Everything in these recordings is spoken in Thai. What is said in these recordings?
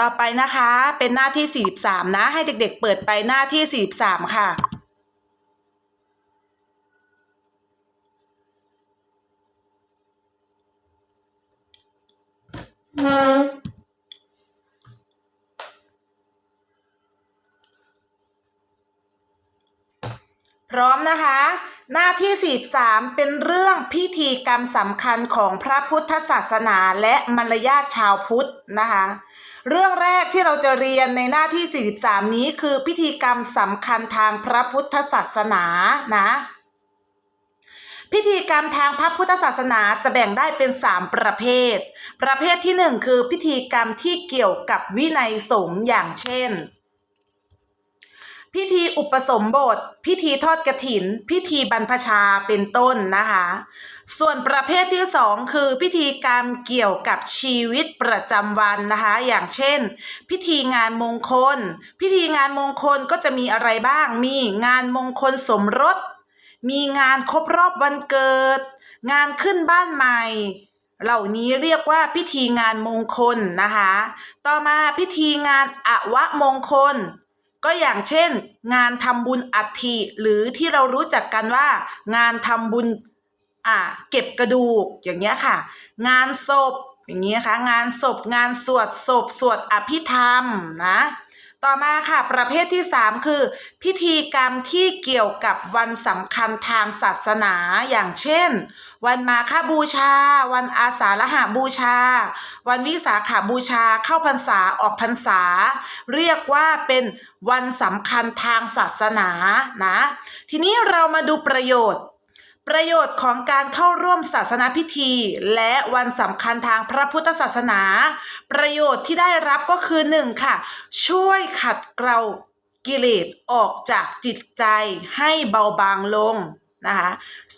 ต่อไปนะคะเป็นหน้าที่ 43 นะ ให้เด็กๆ เปิดไปหน้าที่ 43 ค่ะ พร้อมนะคะ หน้าที่ 43 เป็นเรื่องพิธีกรรมสำคัญของพระพุทธศาสนาและมารยาทชาวพุทธนะคะ เรื่องแรกที่เราจะเรียนในหน้าที่ 43 นี้คือพิธีกรรมสำคัญทางพระพุทธศาสนานะ พิธีกรรมทางพระพุทธศาสนาจะแบ่งได้เป็น 3 ประเภท ประเภทที่ 1 คือพิธีกรรมที่เกี่ยวกับวินัยสงฆ์อย่างเช่น พิธีอุปสมบท พิธีทอดกระถิน พิธีบรรพชาเป็นต้นนะคะ ส่วนประเภทที่สองคือพิธีกรรมเกี่ยวกับชีวิตประจำวันนะคะ อย่างเช่น พิธีงานมงคล พิธีงานมงคลก็จะมีอะไรบ้าง มีงานมงคลสมรส มีงานครบรอบวันเกิด งานขึ้นบ้านใหม่เหล่านี้เรียกว่าพิธีงานมงคลนะคะ ต่อมาพิธีงานอวมงคล ก็อย่างเช่น งานทำบุญอัฐิหรือที่เรารู้จักกันว่า งานทำบุญอ่าเก็บกระดูกอย่างเงี้ยค่ะ งานศพอย่างเงี้ยค่ะงานศพงานสวดศพสวดอภิธรรมนะ ต่อมาค่ะประเภทที่ 3 คือ พิธีกรรมที่เกี่ยวกับวันสำคัญทางศาสนาอย่างเช่น วันมาฆบูชา วันอาสาฬหาบูชา วันวิสาขาบูชาเข้าพรรษาออกพรรษา เรียกว่าเป็นวันสำคัญทางศาสนานะ ทีนี้เรามาดูประโยชน์ ประโยชน์ของการเข้าร่วมศาสนาพิธี และวันสำคัญทางพระพุทธศาสนา ประโยชน์ที่ได้รับก็คือหนึ่งค่ะ ช่วยขัดเกลากิเลสออกจากจิตใจให้เบาบางลงนะคะ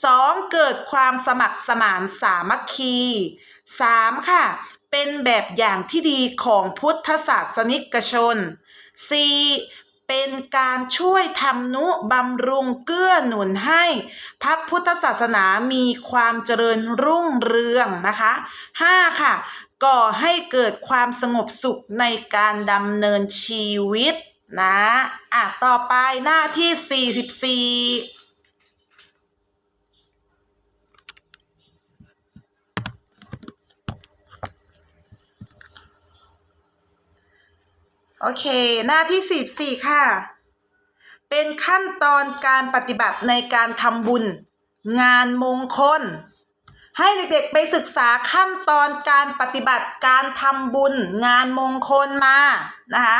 สองเกิดความสมัครสมานสามัคคีสามค่ะ เป็นแบบอย่างที่ดีของพุทธศาสนิกชน 4. เป็นการช่วยทำนุบำรุงเกื้อหนุนให้ พระพุทธศาสนามีความเจริญรุ่งเรืองนะคะ 5. ค่ะ ก่อให้เกิดความสงบสุขในการดำเนินชีวิตนะ อะ ต่อไปหน้าที่ 44 โอเค หน้าที่สิบสี่ค่ะ เป็นขั้นตอนการปฏิบัติในการทำบุญ งานมงคล ให้เด็กๆไปศึกษาขั้นตอนการปฏิบัติการทำบุญ งานมงคลมานะคะ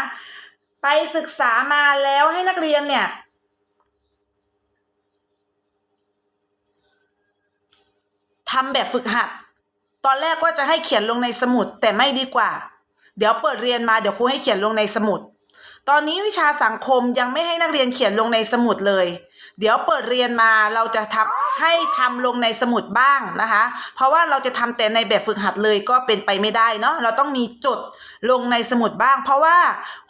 ไปศึกษามาแล้วให้นักเรียนเนี่ยทำแบบฝึกหัด ตอนแรกว่าจะให้เขียนลงในสมุดแต่ไม่ดีกว่า เดี๋ยวเปิดเรียนมาเดี๋ยวครูให้เขียนลงในสมุด ตอนนี้วิชาสังคมยังไม่ให้นักเรียนเขียนลงในสมุดเลย เดี๋ยวเปิดเรียนมาเราจะทำให้ทำลงในสมุดบ้างนะคะ เพราะว่าเราจะทำแต่ในแบบฝึกหัดเลยก็เป็นไปไม่ได้เนาะเราต้องมีจดลงในสมุดบ้าง เพราะว่า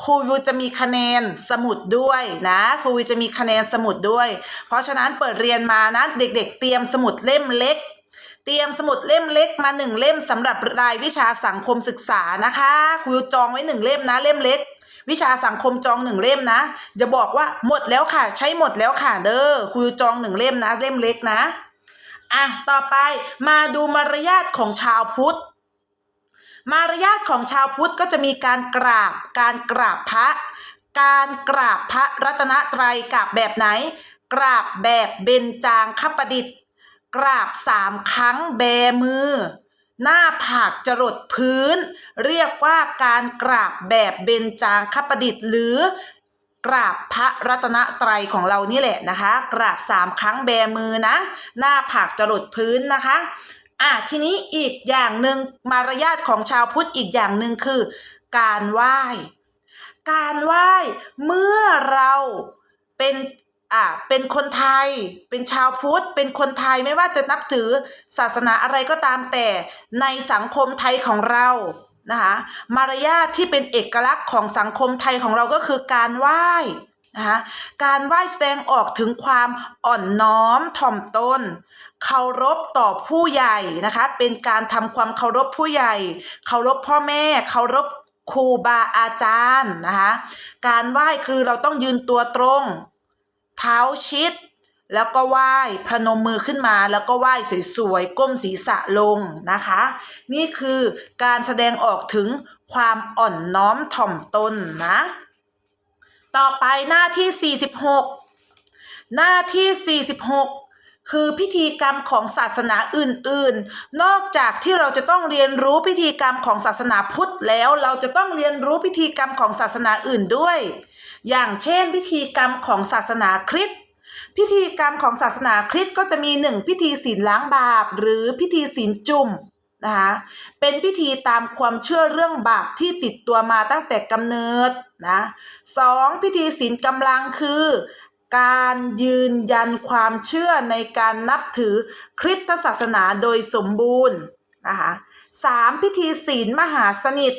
ครูวิวจะมีคะแนนสมุดด้วยนะครูวิวจะมีคะแนนสมุดด้วย เพราะฉะนั้นเปิดเรียนมานะเด็ก ๆ เตรียมสมุดเล่มเล็ก เตรียมสมุดเล่มเล็กมาหนึ่งเล่มสำหรับรายวิชาสังคมศึกษานะคะครูจองไว้หนึ่งเล่มนะเล่มเล็ก วิชาสังคมจองหนึ่งเล่มนะอย่าบอกว่าหมดแล้วค่ะ ใช้หมดแล้วค่ะเด้อครูจองหนึ่งเล่มนะ เล่มเล็กนะอะต่อไปมาดูมารยาทของชาวพุทธมารยาทของชาวพุทธก็จะมีการกราบ การกราบพระ การกราบพระรัตนตรัยกราบแบบไหน กราบแบบเบญจางคประดิษฐ์ กราบสามครั้งแบมือ หน้าผากจรดพื้น เรียกว่าการกราบแบบเบญจางคประดิษฐ์หรือกราบพระรัตนตรัยของเรานี่แหละนะคะ กราบสามครั้งแบมือนะ หน้าผากจรดพื้นนะคะอะทีนี้อีกอย่างหนึ่งมารยาทของชาวพุทธอีกอย่างหนึ่งคือ การไหว้ การไหว้เมื่อเราเป็น อ่าเป็นคนไทย เป็นชาวพุทธ เป็นคนไทยไม่ว่าจะนับถือศาสนาอะไรก็ตามแต่ในสังคมไทยของเรานะคะมารยาทที่เป็นเอกลักษณ์ของสังคมไทยของเราก็คือการไหว้นะคะการไหว้แสดงออกถึงความอ่อนน้อมถ่อมตนเคารพต่อผู้ใหญ่นะคะเป็นการทำความเคารพผู้ใหญ่เคารพพ่อแม่เคารพครูบาอาจารย์นะคะการไหว้คือเราต้องยืนตัวตรง เท้าชิด แล้วก็ไหว้พนมมือขึ้นมา แล้วก็ไหว้สวยๆก้มศีรษะลงนะคะ นี่คือการแสดงออกถึงความอ่อนน้อมถ่อมตนนะ ต่อไปหน้าที่ 46 หน้าที่ 46คือพิธีกรรมของศาสนาอื่นๆ นอกจากที่เราจะต้องเรียนรู้พิธีกรรมของศาสนาพุทธแล้ว เราจะต้องเรียนรู้พิธีกรรมของศาสนาอื่นด้วย อย่างเช่น พิธีกรรมของศาสนาคริสต์พิธีกรรมของศาสนาคริสต์ก็จะมีหนึ่งพิธีศีลล้างบาป หรือพิธีศีลจุ่มนะคะเป็นพิธีตามความเชื่อเรื่องบาปที่ติดตัวมาตั้งแต่กำเนิดนะสองพิธีศีลกำลังคือ การยืนยันความเชื่อในการนับถือคริสตศาสนาโดยสมบูรณ์นะคะสามพิธีศีลมหาสนิท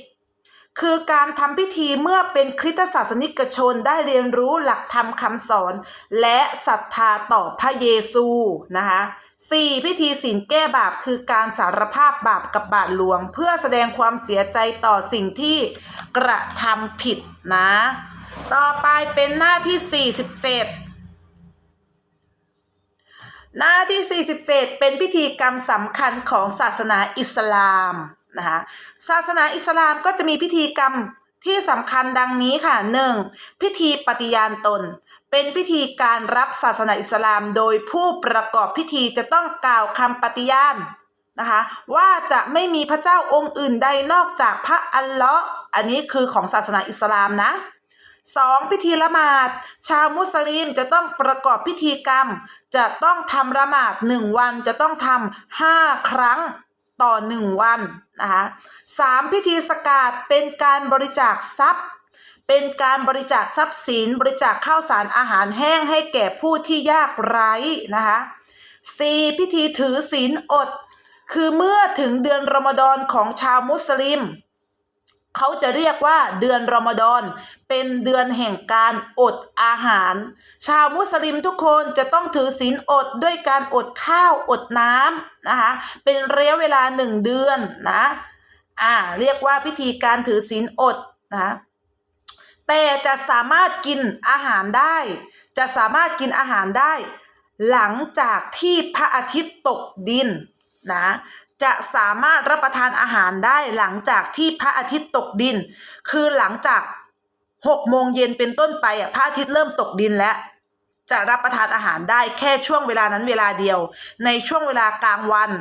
คือการทำพิธีเมื่อเป็นคริสตศาสนิกชนได้เรียนรู้หลักธรรมคำสอน และศรัทธาต่อพระเยซูนะคะสี่พิธีศีลแก้บาปคือการสารภาพบาปกับบาทหลวง เพื่อแสดงความเสียใจต่อสิ่งที่กระทำผิดนะ ต่อไปเป็นหน้าที่ 47หน้าที่ 47 เป็นพิธีกรรมสำคัญของศาสนาอิสลาม นะคะศาสนาอิสลามก็จะมีพิธีกรรมที่สำคัญดังนี้ค่ะ 1. พิธีปฏิญาณตน เป็นพิธีการรับศาสนาอิสลาม โดยผู้ประกอบพิธีจะต้องกล่าวคำปฏิญาณนะคะว่าจะไม่มีพระเจ้าองค์อื่นใดนอกจากพระอัลเลาะห์อันนี้คือของศาสนาอิสลามนะสองพิธีละหมาด ชาวมุสลิมจะต้องประกอบพิธีกรรม จะต้องทำละหมาดหนึ่งวันจะต้องทำห้าครั้ง ต่อหนึ่งวันนะคะสามพิธีสกาดเป็นการบริจาคทรัพย์ เป็นการบริจาคทรัพย์สิน บริจาคข้าวสารอาหารแห้งให้แก่ผู้ที่ยากไร้นะคะสี่พิธีถือศีลอด คือเมื่อถึงเดือนรอมฎอนของชาวมุสลิม เขาจะเรียกว่าเดือนรอมฎอน เป็นเดือนแห่งการอดอาหาร ชาวมุสลิมทุกคนจะต้องถือศีลอดด้วยการอดข้าวอดน้ำนะคะ เป็นระยะเวลาหนึ่งเดือนนะอ่าเรียกว่าพิธีการถือศีลอดนะแต่จะสามารถกินอาหารได้ จะสามารถกินอาหารได้ หลังจากที่พระอาทิตย์ตกดินนะจะสามารถรับประทานอาหารได้หลังจากที่พระอาทิตย์ตกดิน คือหลังจาก หกโมงเย็นเป็นต้นไปอะพระอาทิตย์เริ่มตกดินแล้ว จะรับประทานอาหารได้แค่ช่วงเวลานั้นเวลาเดียว ในช่วงเวลากลางวัน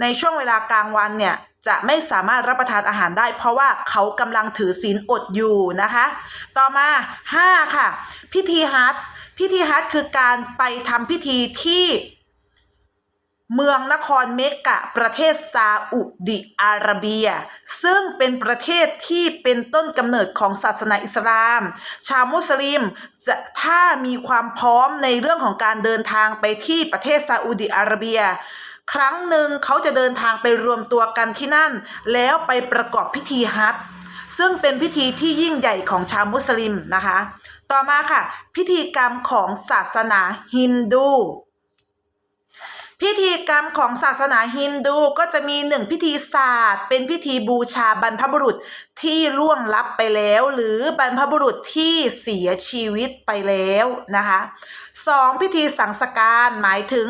ในช่วงเวลากลางวันเนี่ยจะไม่สามารถรับประทานอาหารได้ เพราะว่าเขากำลังถือศีลอดอยู่นะคะ ต่อมาห้าค่ะ พิธีฮัจญ์พิธีฮัจญ์คือการไปทำพิธีที่ เมืองนครเมกกะ ประเทศซาอุดิอาระเบีย ซึ่งเป็นประเทศที่เป็นต้นกำเนิดของศาสนาอิสลาม ชาวมุสลิมจะถ้ามีความพร้อมในเรื่องของการเดินทางไปที่ประเทศซาอุดิอาระเบีย ครั้งหนึ่งเขาจะเดินทางไปรวมตัวกันที่นั่น แล้วไปประกอบพิธีฮัจซึ่งเป็นพิธีที่ยิ่งใหญ่ของชาวมุสลิมนะคะ ต่อมาค่ะ พิธีกรรมของศาสนาฮินดู พิธีกรรมของศาสนาฮินดูก็จะมีหนึ่งพิธีศาสตร์ เป็นพิธีบูชาบรรพบุรุษที่ล่วงลับไปแล้ว หรือบรรพบุรุษที่เสียชีวิตไปแล้วนะคะสองพิธีสังสการหมายถึง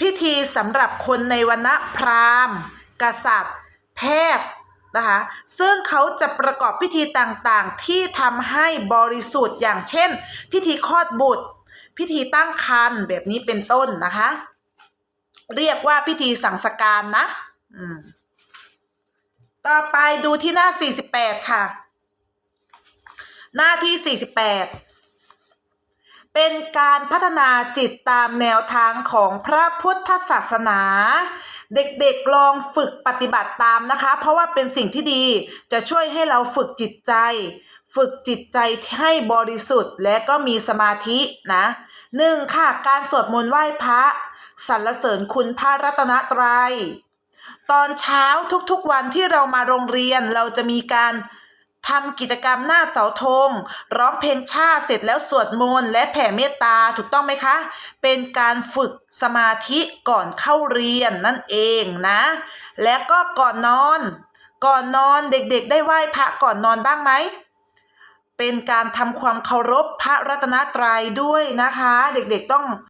พิธีสำหรับคนในวรรณะพราหมณ์ กษัตริย์ แพทย์นะคะซึ่งเขาจะประกอบพิธีต่างๆ ที่ทำให้บริสุทธิ์อย่างเช่น พิธีคลอดบุตร พิธีตั้งครรภ์แบบนี้เป็นต้นนะคะ เรียกว่าพิธีสังสการนะอืมต่อไปดูที่หน้า 48 ค่ะ หน้าที่ 48 เป็นการพัฒนาจิตตามแนวทางของพระพุทธศาสนา เด็กๆลองฝึกปฏิบัติตามนะคะ เพราะว่าเป็นสิ่งที่ดีจะช่วยให้เราฝึกจิตใจ ฝึกจิตใจให้บริสุทธิ์และก็มีสมาธินะหนึ่งค่ะ การสวดมนต์ไหว้พระ สรรเสริญคุณพระรัตนตรัย ตอนเช้าทุกๆวันที่เรามาโรงเรียนเราจะมีการทำกิจกรรมหน้าเสาธงร้องเพลงชาติเสร็จแล้วสวดมนต์และแผ่เมตตาถูกต้องไหมคะ เป็นการฝึกสมาธิก่อนเข้าเรียนนั่นเองนะ และก็ก่อนนอน ก่อนนอนเด็กๆ ได้ไหว้พระก่อนนอนบ้างไหมเป็นการทำความเคารพพระรัตนตรัยด้วยนะคะ เด็กๆต้อง